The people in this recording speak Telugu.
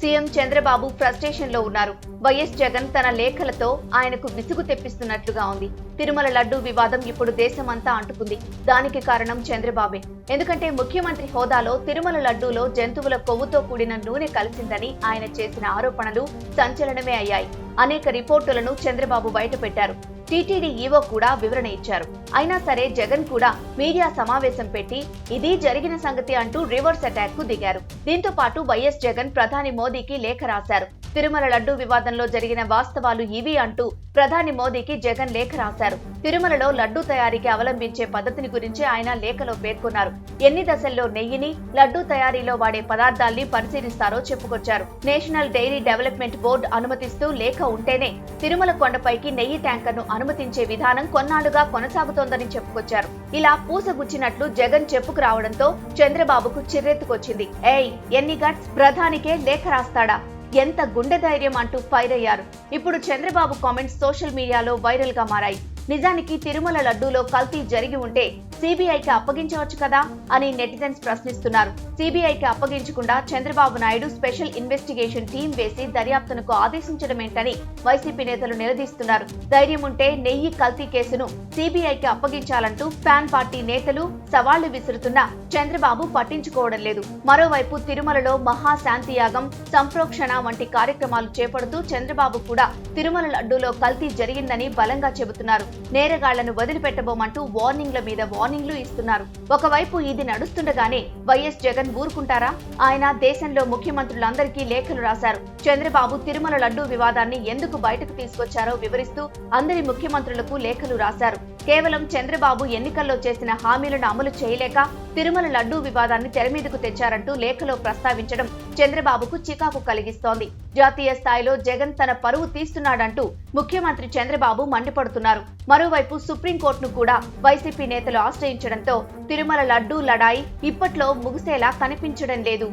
సీఎం చంద్రబాబు ఫ్రస్ట్రేషన్లో ఉన్నారు. వైఎస్ జగన్ తన లేఖలతో ఆయనకు విసుగు తెప్పిస్తున్నట్లుగా ఉంది. తిరుమల లడ్డు వివాదం ఇప్పుడు దేశమంతా అంటుకుంది. దానికి కారణం చంద్రబాబే. ఎందుకంటే ముఖ్యమంత్రి హోదాలో తిరుమల లడ్డూలో జంతువుల కొవ్వుతో కూడిన నూనె కలిసిందని ఆయన చేసిన ఆరోపణలు సంచలనమే అయ్యాయి. అనేక రిపోర్టులను చంద్రబాబు బయటపెట్టారు. టీటీడీ ఈవో కూడా వివరణ ఇచ్చారు. అయినా సరే జగన్ కూడా మీడియా సమావేశం పెట్టి ఇది జరిగిన సంగతి అంటూ రివర్స్ అటాక్కు దిగారు. దీంతో పాటు వైఎస్ జగన్ ప్రధాని మోదీకి లేఖ రాశారు. తిరుమల లడ్డూ వివాదంలో జరిగిన వాస్తవాలు ఇవి అంటూ ప్రధాని మోదీకి జగన్ లేఖ రాశారు. తిరుమలలో లడ్డూ తయారీకి అవలంబించే పద్ధతిని గురించి ఆయన లేఖలో పేర్కొన్నారు. ఎన్ని దశల్లో నెయ్యిని లడ్డూ తయారీలో వాడే పదార్థాల్ని పరిశీలిస్తారో చెప్పుకొచ్చారు. నేషనల్ డైరీ డెవలప్మెంట్ బోర్డు అనుమతిస్తూ లేఖ ఉంటేనే తిరుమల కొండపైకి నెయ్యి ట్యాంకర్ను అనుమతించే విధానం కొన్నాళ్ళుగా కొనసాగుతోందని చెప్పుకొచ్చారు. ఇలా పూసగుచ్చినట్లు జగన్ చెప్పుకు రావడంతో చంద్రబాబుకు చిర్రెత్తుకొచ్చింది. ఏయ్ ఎన్ని గట్స్? ప్రధానికే లేఖ రాస్తాడా? ఎంత గుండె ధైర్యం అంటూ ఫైర్ అయ్యారు. ఇప్పుడు చంద్రబాబు కామెంట్స్ సోషల్ మీడియాలో వైరల్గా మారాయి. నిజానికి తిరుమల లడ్డూలో కల్తీ జరిగి ఉంటే సిబిఐకి అప్పగించవచ్చు కదా అని నెటిజన్స్ ప్రశ్నిస్తున్నారు. సిబిఐకి అప్పగించకుండా Chandrababu Naidu special investigation team వేసి దర్యాప్తునకు ఆదేశించడమేంటని వైసీపీ నేతలు నిలదీస్తున్నారు. ధైర్యం ఉంటే నెయ్యి కల్తీ కేసును సిబిఐకి అప్పగించాలంటూ ఫ్యాన్ పార్టీ నేతలు సవాళ్ళు విసురుతున్నా చంద్రబాబు పట్టించుకోవడం లేదు. మరోవైపు తిరుమలలో మహాశాంతి యాగం సంప్రోక్షణ వంటి కార్యక్రమాలు చేపడుతూ చంద్రబాబు కూడా తిరుమల లడ్డూలో కల్తీ జరిగిందని బలంగా చెబుతున్నారు. నేరగాళ్ళను వదిలిపెట్టబోమంటూ వార్నింగ్ల మీద వార్నింగ్లు ఇస్తున్నారు. ఒకవైపు ఇది నడుస్తుండగానే వైఎస్ జగన్ ఊరుకుంటారా? ఆయన దేశంలో ముఖ్యమంత్రులందరికీ లేఖలు రాశారు. చంద్రబాబు తిరుమల లడ్డూ వివాదాన్ని ఎందుకు బయటకు తీసుకొచ్చారో వివరిస్తూ అందరి ముఖ్యమంత్రులకు లేఖలు రాశారు. కేవలం చంద్రబాబు ఎన్నికల్లో చేసిన హామీలను అమలు చేయలేక తిరుమల లడ్డూ వివాదాన్ని తెరమీదకు తెచ్చారంటూ లేఖలో ప్రస్తావించడం చంద్రబాబుకు చికాకు కలిగిస్తోంది. జాతీయ స్థాయిలో జగన్ తన పరువు తీస్తున్నాడంటూ ముఖ్యమంత్రి చంద్రబాబు మండిపడుతున్నారు. మరోవైపు సుప్రీంకోర్టును కూడా వైసీపీ నేతలు ఆశ్రయించడంతో తిరుమల లడ్డూ లడాయి ఇప్పట్లో ముగిసేలా కనిపించడం లేదు.